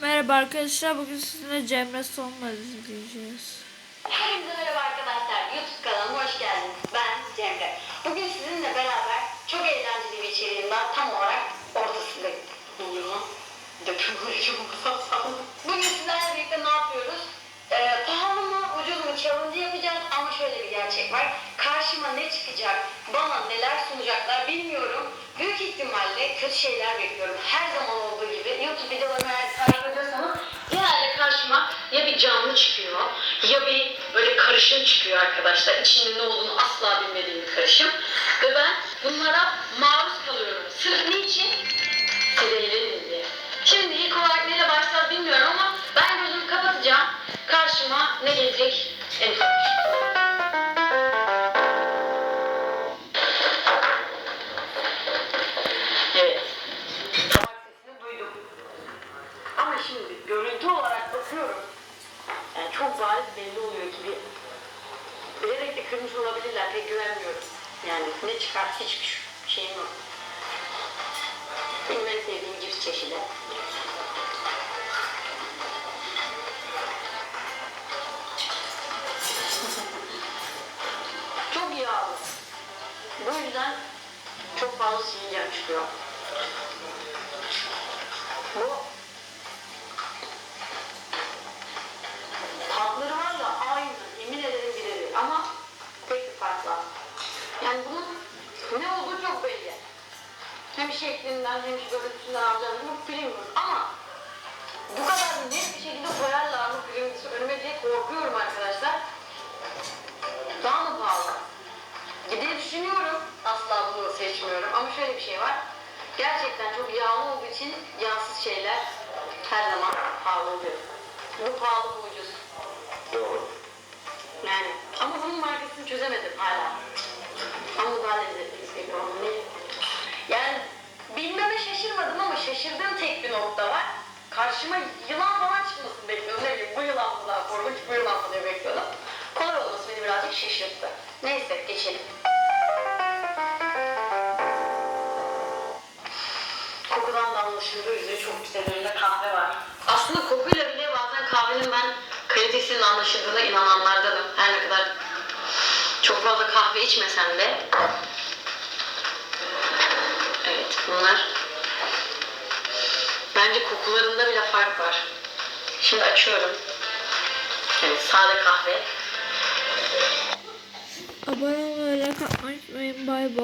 Merhaba arkadaşlar. Bugün sizinle Cemre Solmaz izleyeceğiz. Hepinize merhaba arkadaşlar. YouTube kanalıma hoş geldiniz. Ben Cemre. Bugün sizinle beraber çok eğlenceli bir içeriğin var. Tam olarak ortasındayım. Oluyor? Dökülmeye çok Bugün sizlerle birlikte ne yapıyoruz? Ee, pahalı mı, ucuz mu challenge yapacağız ama şöyle bir gerçek var. Karşıma ne çıkacak, bana neler sunacaklar bilmiyorum. Büyük ihtimalle kötü şeyler bekliyorum. Her zaman olduğu gibi YouTube videolarımı eğer takip ediyorsanız genelde karşıma ya bir canlı çıkıyor ya bir böyle karışım çıkıyor arkadaşlar. İçinde ne olduğunu asla bilmediğim bir karışım. Ve ben bunlara maruz kalıyorum. Sırf niçin? Eğlenin diye. Şimdi ilk olarak neyle başlar bilmiyorum ama ben gözümü kapatacağım. Karşıma ne gelecek? Evet. Görüntü olarak bakıyorum. Çok bariz belli oluyor ki bir bilerek de kırmış olabilirler pek güvenmiyorum. Yani ne çıkar hiçbir şeyim yok. Benim en sevdiğim cips çeşidi. Çok yağlı. Bu yüzden çok fazla sivilcem çıkıyor. Hem şeklinden hem görüntüsünden alacağını çok bilmiyorum. Ama bu kadar net bir şekilde koyarlar mı kırmızısı önüme diye korkuyorum arkadaşlar. Daha mı pahalı? Diye düşünüyorum. Asla bunu seçmiyorum. Ama şöyle bir şey var. Gerçekten çok yağlı olduğu için yağsız şeyler her zaman pahalı oluyor. Bu pahalı bu ucuz. Doğru. Yani ama bunun markasını çözemedim hala. Ama bu daha lezzetli bir oldu. Ne? Yani bilmeme şaşırmadım ama şaşırdığım tek bir nokta var. Karşıma yılan falan çıkmasını bekliyordum. Ne bileyim bu yılan mı daha korkunç bu yılan mı diye bekliyordum. Kolay olması beni birazcık şaşırttı. Neyse geçelim. Kokudan da anlaşıldığı üzere çok güzel önünde kahve var. Aslında kokuyla bile bazen kahvenin ben kalitesinin anlaşıldığına inananlardanım. Her ne kadar çok fazla kahve içmesem de. Evet bunlar bence kokularında bile fark var. Şimdi açıyorum. Evet sade kahve. Abone olmayı, like atmayı unutmayın. Bay.